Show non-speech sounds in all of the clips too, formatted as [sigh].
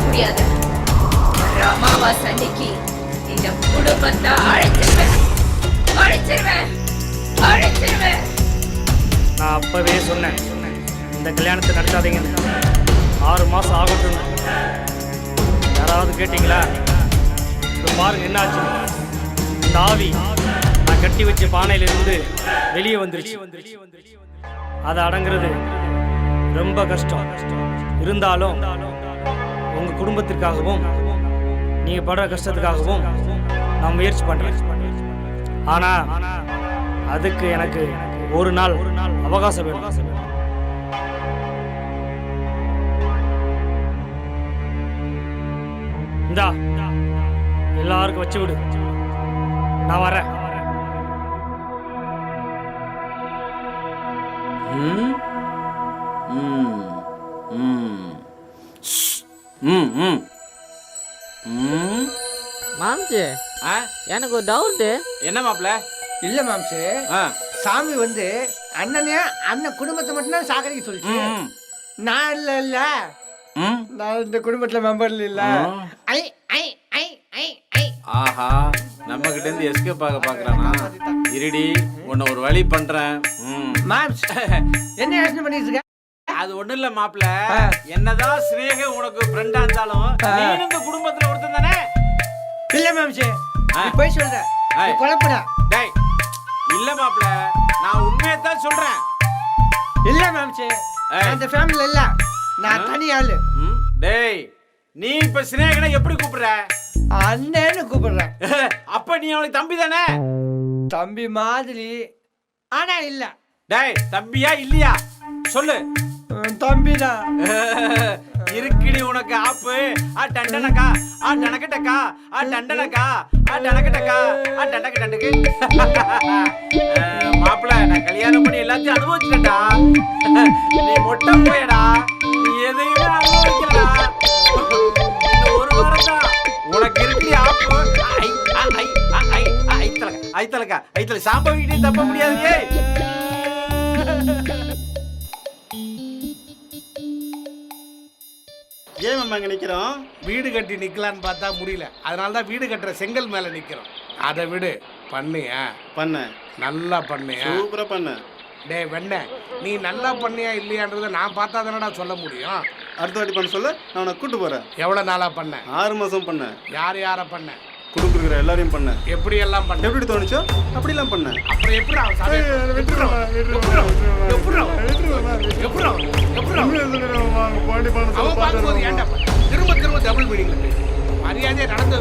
முடியாது வர்ற அமாவாசை அன்னைக்கு இந்த குடும்பத்தை அழைச்சிருவேன் அழைச்சிருவேன் அழைச்சிருவேன் நான் அப்பவே சொன்னேன் இந்த கல்யாணத்தை நடத்தாதீங்க ஆறு மாதம் ஆகட்டும் யாராவது கேட்டிங்களா இப்போ பாருங்க என்னாச்சு இந்த ஆவி நான் கட்டி வச்ச பானையிலிருந்து வெளியே வந்துருச்சு அதை அடங்குறது ரொம்ப கஷ்டம். இருந்தாலும் உங்கள் குடும்பத்திற்காகவும் நீங்கள் படுற கஷ்டத்துக்காகவும் நான் முயற்சி பண்ணுறேன் ஆனால் அதுக்கு எனக்கு ஒரு நாள் அவகாசம் வேணும். இந்தா எல்லாருக்கும் வச்சு விடு. நான் வரேன். மாம்சு ஆ? எனக்கு ஒரு டவுட்டு என்ன மாப்ள இல்ல மாம்சு சாமி வந்து அண்ணனே அண்ணன் குடும்பத்தை மட்டும் தான் சாகரிக்க சொல்லிச்சு நான் இல்ல இல்ல. நான் இந்த குடும்பத்துல மெம்பர் இல்ல. ஐ ஐ ஐ ஐ ஐ. ஆஹா நம்ம கிட்ட இருந்து எஸ்கேப் ஆக பாக்குறானா? இருடி உன்னை ஒரு வழி பண்றேன். ம். மாம்ஸ் [laughs] என்ன யோசனை பண்ணிட்டு இருக்க? அது ஒண்ணும் இல்ல மாப்ள ஆ. என்னதான் சிநேக உனக்கு ஃப்ரெண்டா இருந்தாலும். நீ இந்த குடும்பத்துல ஒருத்தன் தானே? இல்ல மாம்சு போய் சொல்ற. குழப்படா டேய் இல்ல மாப்ள நான் உண்மையை தான் சொல்றேன். இல்ல மாம்சு இந்த ஃபேமிலில இல்ல. நான் தனி ஆளு. டேய் நீ இப்ப சிநேகனை எப்படி கூப்பிடுற? அண்ணன்னு கூப்பிடுறேன். [laughs] அப்ப நீ அவனுக்கு தம்பி தானே? தம்பி மாதிரி ஆனா இல்ல. டேய் தம்பியா இல்லையா? சொல்லு. தம்பி தான் இருக்குடி உனக்கு ஆப்பு ஆ டண்டனக்கா ஆ டனக்கட்டக்கா ஆ டண்டனக்கா ஆ டனக்கட்டக்கா ஆ டண்டக்க டண்டுக்கு மாப்பிள நான் கல்யாணம் பண்ணி எல்லாத்தையும் அனுபவிச்சிட்டேன்டா நீ மொட்டை போயடா நீ எதையுமே அனுபவிக்கலடா இன்னும் ஒரு வாரம் தான் உனக்கு இருக்குடி ஆப்பு ஐ ஐ ஐ ஆ, ஐத்தலக்கா ஐத்தலக்கா ஐத்தல சாம்பவிக்கிட்டே தப்ப முடியாது ஏய் ஏன் மாமா இங்க நிக்கிறோம்? வீடு கட்டி நிக்கலான்னு பார்த்தா முடியல. அதனால தான் வீடு கட்டுற செங்கல் மேல நிக்கிறோம். அதை விடு. பண்ணியா? பண்ண. நல்லா பண்ணியா? சூப்பரா பண்ண. டேய் வெண்ண நீ நல்லா பண்ணியா இல்லையான்றத நான் பார்த்தா தானடா சொல்ல முடியும். அடுத்த வாட்டி பண்ண சொல்ல. நான் உனக்கு கூட்டு போறேன். எவ்வளவு நாளா பண்ண? ஆறு மாசம் பண்ண. யார் யார பண்ண? குடுக்குற எல்லாரையும் பண்ண. எப்படி எல்லாம் பண்ண? எப்படி தோணுச்சோ அப்படிலாம் பண்ண. அப்புறம் எப்படி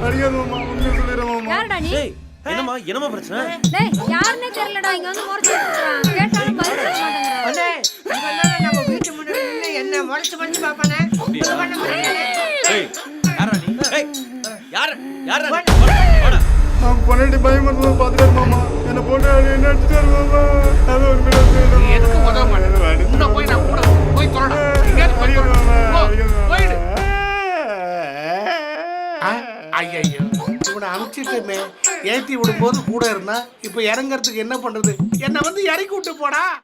மரியாதையா நடந்து யாருடா நீ? என்னம்மா என்னம்மா பிரச்சனை? டேய் யாருன்னே தெரியலடா இங்க வந்து முறைச்சு வச்சுக்கிறான் கேட்டாலும் பதில் சொல்ல மாட்டேங்கிறான். அண்ணே இவன் நம்ம வீட்டு முன்னாடி நின்னு என்ன முறைச்சு முறைச்சு பாப்பானே பண்ண முடியல ஏய் யாரா நீ? ஏய் யார் யாரா நீ? வாடா. வாடா. நான் பொண்ணாட்டி பயமுறுத்து பார்த்துட்டு மாமா என்ன போட்டு என்ன அடிச்சுட்டு மாமா அது ஒரு நீ எதுக்கு ஐயோ இவனை அனுப்பிச்சிட்டுமே. ஏத்தி விடும்போது கூட இருந்தா இப்ப இறங்கறதுக்கு என்ன பண்றது? என்ன வந்து இறக்கி விட்டு போடா.